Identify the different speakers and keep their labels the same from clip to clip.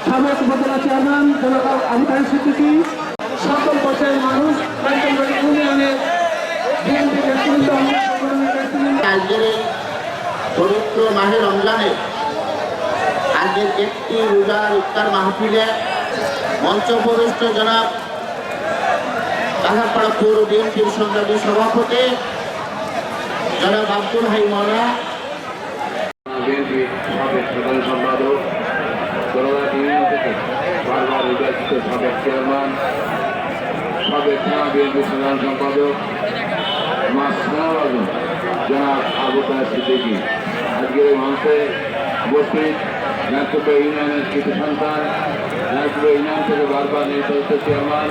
Speaker 1: উপজেলা চেয়ারম্যান আবু তাহের সিদ্দিকী সকল পর্যায়ের মানুষ ইউনিয়নের
Speaker 2: আজকের এই পবিত্র মাহে রমজানে আজকের একটি রোজার ইফতার মাহফিলে মঞ্চ উপবিষ্ট জনাব কাহারপাড়া পৌর বিএনপির সংগ্রামী সভাপতি জনাব আব্দুল হাই মরা
Speaker 3: বিএনপি সাবেক সাধারণ সম্পাদক জনগণ ইউনিয়ন থেকে বারবার নির্বাচিত সাবেক চেয়ারম্যান সাবেক থানা বিএনপি সাধারণ সম্পাদক মাসনার আজম জনাব আবু তাহের সিদ্দিকী আজকের এই মঞ্চে উপস্থিত নাগপুর ইউনিয়নের কৃতি সন্তান নাগপুর ইউনিয়ন থেকে বারবার নির্বাচিত চেয়ারম্যান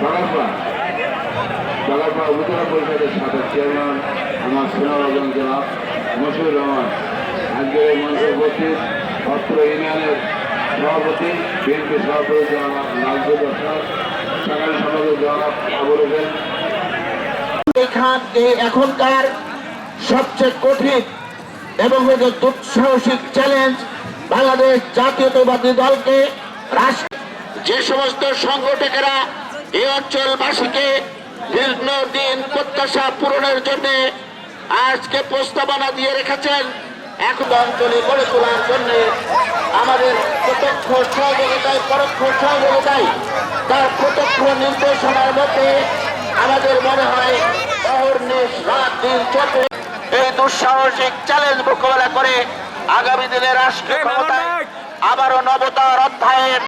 Speaker 3: বাগারপা বাগারপা উপজেলা পরিষদের সাবেক চেয়ারম্যান আমার সোনার আজম জনাব মশিউর রহমান আজকের এই মঞ্চে উপস্থিত অত্র ইউনিয়নের সভাপতি, বিএনপি সভাপতি জনাব নাজবুল দর্শক সাধারণ সম্পাদক জনাব আবুল হোসেন।
Speaker 2: এখান এখনকার সবচেয়ে কঠিন এবং দুঃসাহসিক চ্যালেঞ্জ বাংলাদেশ জাতীয়তাবাদী দলকে যে সমস্ত সংগঠকেরা এই অঞ্চলবাসীকে দীর্ঘদিন প্রত্যাশা পূরণের জন্য আজকে প্রস্তাবনা দিয়ে রেখেছেন এখন অঞ্চলে গড়ে তোলার জন্য আমাদের প্রত্যক্ষ সহযোগিতায় পরোক্ষ সহযোগিতায় তার প্রত্যক্ষ নির্দেশনার মধ্যে আমাদের মনে হয় অহর্নিশ রাত দিন চলবে। এই দুঃসাহসিক চ্যালেঞ্জ মোকাবেলা করে আগামী দিনে রাষ্ট্রীয় ক্ষমতায় আবারও নবতার অধ্যায়ের